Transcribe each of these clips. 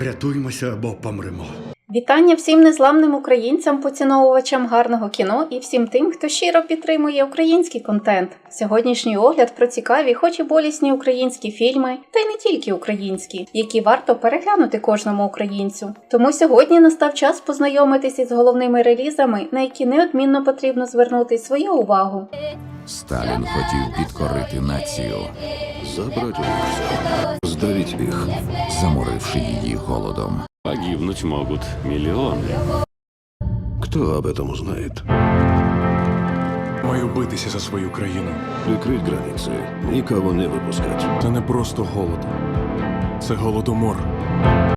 Врятуймося або помремо. Вітання всім незламним українцям, поціновувачам гарного кіно і всім тим, хто щиро підтримує український контент. Сьогоднішній огляд про цікаві, хоч і болісні українські фільми, та й не тільки українські, які варто переглянути кожному українцю. Тому сьогодні настав час познайомитися з головними релізами, на які неодмінно потрібно звернути свою увагу. Сталін хотів підкорити націю, Сопротивишься. Сдавить их. заморивши її голодом. Погибнуть могут миллионы. Кто об этом узнает? Маю битися за свою країну. Прикрыть границы. Никого не выпускать. Це не просто голод, це голодомор.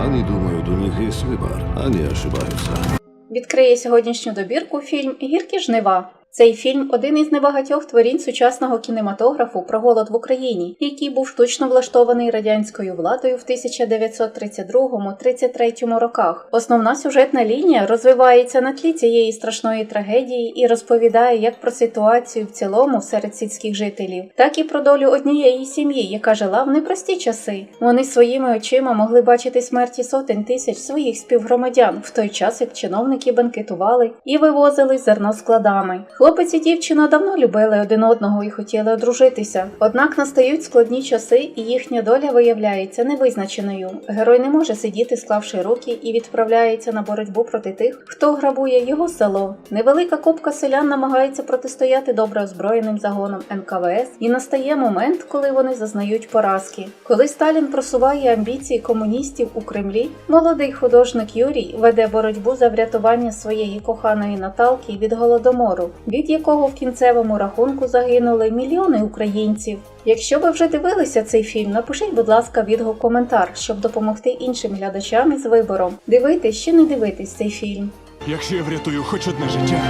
Они думают, у них есть выбор. Они ошибаются. Відкриє сьогоднішню добірку фільм Гіркі жнива. Цей фільм один із небагатьох творінь сучасного кінематографу про голод в Україні, який був штучно влаштований радянською владою в 1932-33 роках. Основна сюжетна лінія розвивається на тлі цієї страшної трагедії і розповідає як про ситуацію в цілому серед сільських жителів, так і про долю однієї сім'ї, яка жила в непрості часи. Вони своїми очима могли бачити смерті сотень тисяч своїх співгромадян в той час, як чиновники банкетували і вивозили зерно складами. Хлопець і дівчина давно любили один одного і хотіли одружитися. Однак настають складні часи, і їхня доля виявляється невизначеною. Герой не може сидіти, склавши руки, і відправляється на боротьбу проти тих, хто грабує його село. Невелика купка селян намагається протистояти добре озброєним загонам НКВС, і настає момент, коли вони зазнають поразки. Коли Сталін просуває амбіції комуністів у Кремлі, молодий художник Юрій веде боротьбу за врятування своєї коханої Наталки від голодомору, від якого в кінцевому рахунку загинули мільйони українців. Якщо ви вже дивилися цей фільм, напишіть, будь ласка, відгук коментар, щоб допомогти іншим глядачам із вибором. Дивитись чи не дивитись цей фільм. Якщо я врятую хоч одне життя,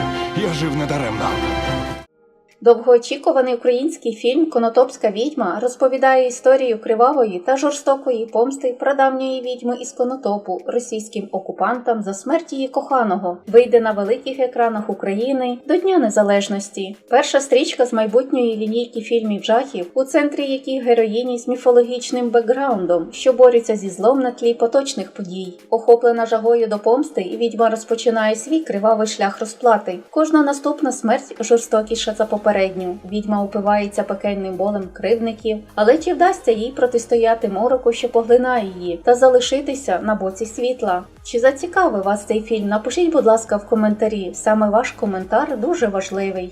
я жив недаремно. Довгоочікуваний український фільм Конотопська відьма розповідає історію кривавої та жорстокої помсти прадавньої відьми із Конотопу російським окупантам за смерть її коханого. Вийде на великих екранах України до Дня Незалежності. Перша стрічка з майбутньої лінійки фільмів жахів, у центрі яких героїні з міфологічним бекграундом, що борються зі злом на тлі поточних подій. Охоплена жагою до помсти, і відьма розпочинає свій кривавий шлях розплати. Кожна наступна смерть жорстокіша за попередню. Відьма упивається пекельним болем кривдників, але чи вдасться їй протистояти мороку, що поглинає її, та залишитися на боці світла? Чи зацікавив вас цей фільм? Напишіть, будь ласка, в коментарі. Саме ваш коментар дуже важливий.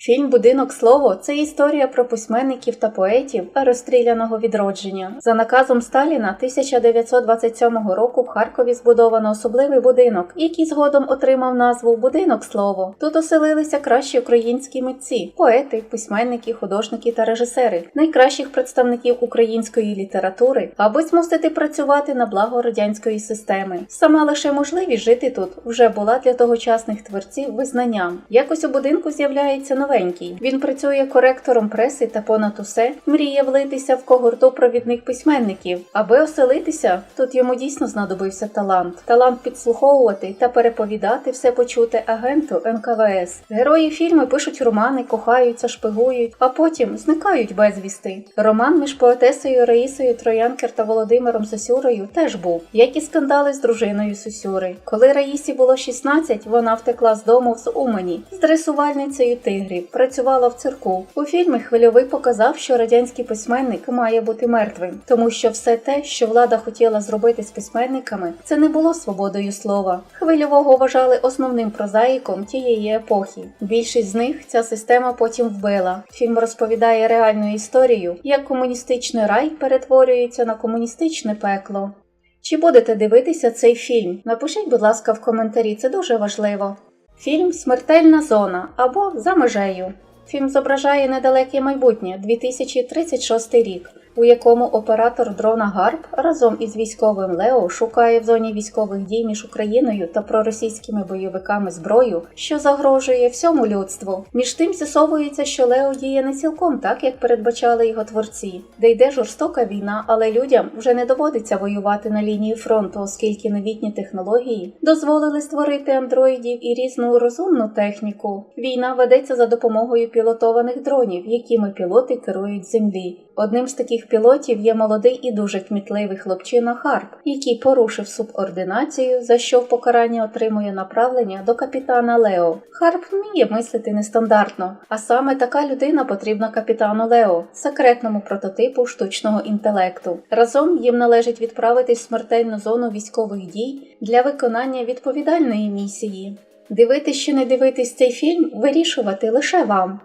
Фільм Будинок слово це історія про письменників та поетів розстріляного відродження. За наказом Сталіна 1927 року в Харкові збудовано особливий будинок, який згодом отримав назву Будинок слово. Тут оселилися кращі українські митці, поети, письменники, художники та режисери, найкращих представників української літератури, аби змусити працювати на благо радянської системи. Сама лише можливість жити тут вже була для тогочасних творців визнанням. Якось у будинку з'являється новенький. Він працює коректором преси та понад усе мріє влитися в когорту провідних письменників. Аби оселитися, тут йому дійсно знадобився талант. Талант підслуховувати та переповідати все почуте агенту НКВС. Герої фільму пишуть романи, кохаються, шпигують, а потім зникають безвісти. Роман між поетесою Раїсою Троянкер та Володимиром Сосюрою теж був, як і скандали з дружиною Сосюри. Коли Раїсі було 16, вона втекла з дому з Умані з дресувальницею тигрів, працювала в цирку. У фільмі Хвильовий показав, що радянський письменник має бути мертвим, тому що все те, що влада хотіла зробити з письменниками, це не було свободою слова. Хвильового вважали основним прозаїком тієї епохи. Більшість з них ця система потім вбила. Фільм розповідає реальну історію, як комуністичний рай перетворюється на комуністичне пекло. Чи будете дивитися цей фільм? Напишіть, будь ласка, в коментарі, це дуже важливо. Фільм Смертельна зона або За межею. Фільм зображає недалеке майбутнє 2036 рік, у якому оператор дрона Гарп разом із військовим Лео шукає в зоні військових дій між Україною та проросійськими бойовиками зброю, що загрожує всьому людству. Між тим з'ясовується, що Лео діє не цілком так, як передбачали його творці, де йде жорстока війна, але людям вже не доводиться воювати на лінії фронту, оскільки новітні технології дозволили створити андроїдів і різну розумну техніку. Війна ведеться за допомогою пілотованих дронів, якими пілоти керують землі. Одним з таких пілотів є молодий і дуже кмітливий хлопчина Харп, який порушив субординацію, за що в покарання отримує направлення до капітана Лео. Харп вміє мислити нестандартно, а саме така людина потрібна капітану Лео, секретному прототипу штучного інтелекту. Разом їм належить відправитись в смертельну зону військових дій для виконання відповідальної місії. Дивитись чи не дивитись цей фільм вирішувати лише вам.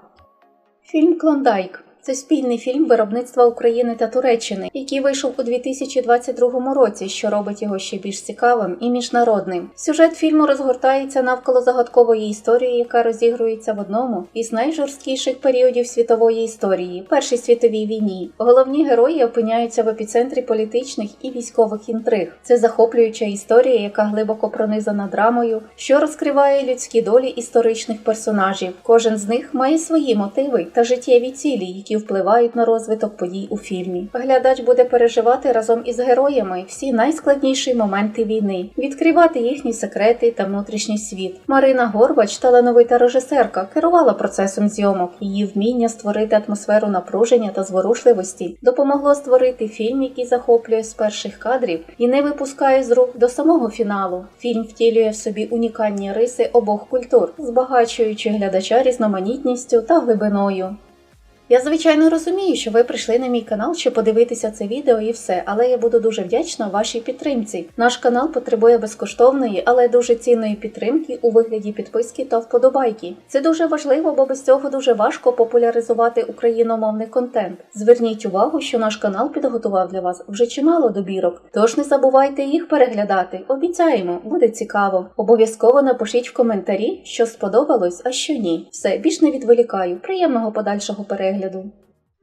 Фільм Клондайк це спільний фільм виробництва України та Туреччини, який вийшов у 2022 році, що робить його ще більш цікавим і міжнародним. Сюжет фільму розгортається навколо загадкової історії, яка розігрується в одному із найжорсткіших періодів світової історії Першій світовій війні. Головні герої опиняються в епіцентрі політичних і військових інтриг. Це захоплююча історія, яка глибоко пронизана драмою, що розкриває людські долі історичних персонажів. Кожен з них має свої мотиви та життєві цілі, які впливають на розвиток подій у фільмі. Глядач буде переживати разом із героями всі найскладніші моменти війни, відкривати їхні секрети та внутрішній світ. Марина Горбач, талановита режисерка, керувала процесом зйомок. Її вміння створити атмосферу напруження та зворушливості допомогло створити фільм, який захоплює з перших кадрів і не випускає з рук до самого фіналу. Фільм втілює в собі унікальні риси обох культур, збагачуючи глядача різноманітністю та глибиною. Я звичайно розумію, що ви прийшли на мій канал, щоб подивитися це відео і все, але я буду дуже вдячна вашій підтримці. Наш канал потребує безкоштовної, але дуже цінної підтримки у вигляді підписки та вподобайки. Це дуже важливо, бо без цього дуже важко популяризувати україномовний контент. Зверніть увагу, що наш канал підготував для вас вже чимало добірок, тож не забувайте їх переглядати. Обіцяємо, буде цікаво. Обов'язково напишіть в коментарі, що сподобалось, а що ні. Все більш не відволікаю. Приємного подальшого перегляду. do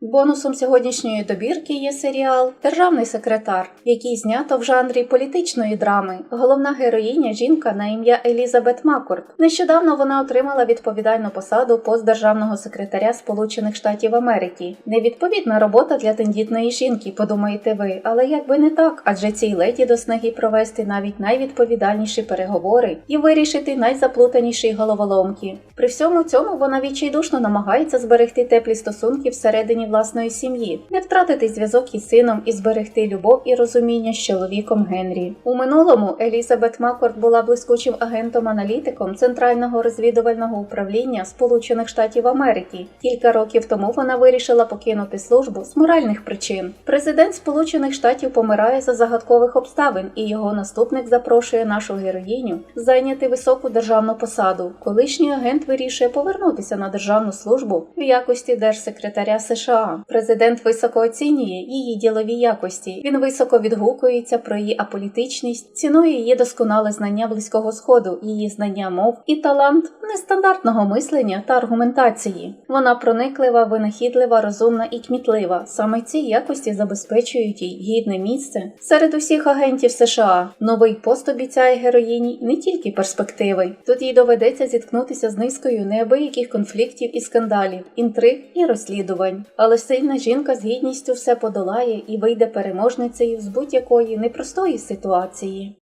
Бонусом сьогоднішньої добірки є серіал Державний секретар, який знято в жанрі політичної драми. Головна героїня жінка на ім'я Елізабет Маккорд. Нещодавно вона отримала відповідальну посаду пост державного секретаря Сполучених Штатів Америки. Невідповідна робота для тендітної жінки, подумаєте ви, але якби не так, адже цій леді до снаги провести навіть найвідповідальніші переговори і вирішити найзаплутаніші головоломки. При всьому цьому вона відчайдушно намагається зберегти теплі стосунки всередині власної сім'ї, не втратити зв'язок із сином і зберегти любов і розуміння з чоловіком Генрі. У минулому Елізабет Маккорд була блискучим агентом-аналітиком Центрального розвідувального управління Сполучених Штатів Америки. Кілька років тому вона вирішила покинути службу з моральних причин. Президент Сполучених Штатів помирає за загадкових обставин, і його наступник запрошує нашу героїню зайняти високу державну посаду. Колишній агент вирішує повернутися на державну службу в якості держсекретаря США. Президент високо оцінює її ділові якості. Він високо відгукується про її аполітичність, цінує її досконале знання близького сходу, її знання мов і талант нестандартного мислення та аргументації. Вона прониклива, винахідлива, розумна і кмітлива. Саме ці якості забезпечують їй гідне місце серед усіх агентів США. Новий пост обіцяє героїні не тільки перспективи. Тут їй доведеться зіткнутися з низкою неабияких конфліктів і скандалів, інтриг і розслідувань. Сильна жінка з гідністю все подолає і вийде переможницею з будь-якої непростої ситуації.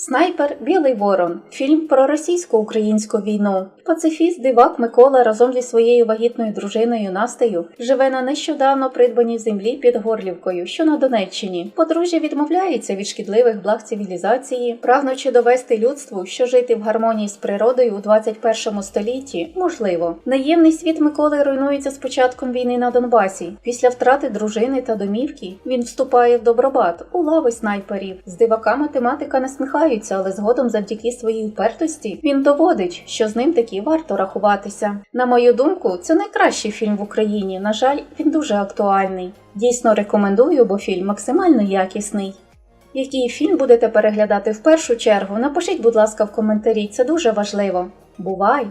Снайпер Білий Ворон фільм про російсько-українську війну. Пацифіст дивак Микола разом зі своєю вагітною дружиною Настею живе на нещодавно придбаній землі під Горлівкою, що на Донеччині. Подружжя відмовляється від шкідливих благ цивілізації, прагнучи довести людству, що жити в гармонії з природою у 21 столітті можливо. Наємний світ Миколи руйнується з початком війни на Донбасі. Після втрати дружини та домівки він вступає в добробат у лави снайперів. З дивака математика насміхаються, але згодом завдяки своїй упертості він доводить, що з ним таки варто рахуватися. На мою думку, це найкращий фільм в Україні. На жаль, він дуже актуальний. Дійсно рекомендую, бо фільм максимально якісний. Який фільм будете переглядати в першу чергу? Напишіть, будь ласка, в коментарі, це дуже важливо. Бувай!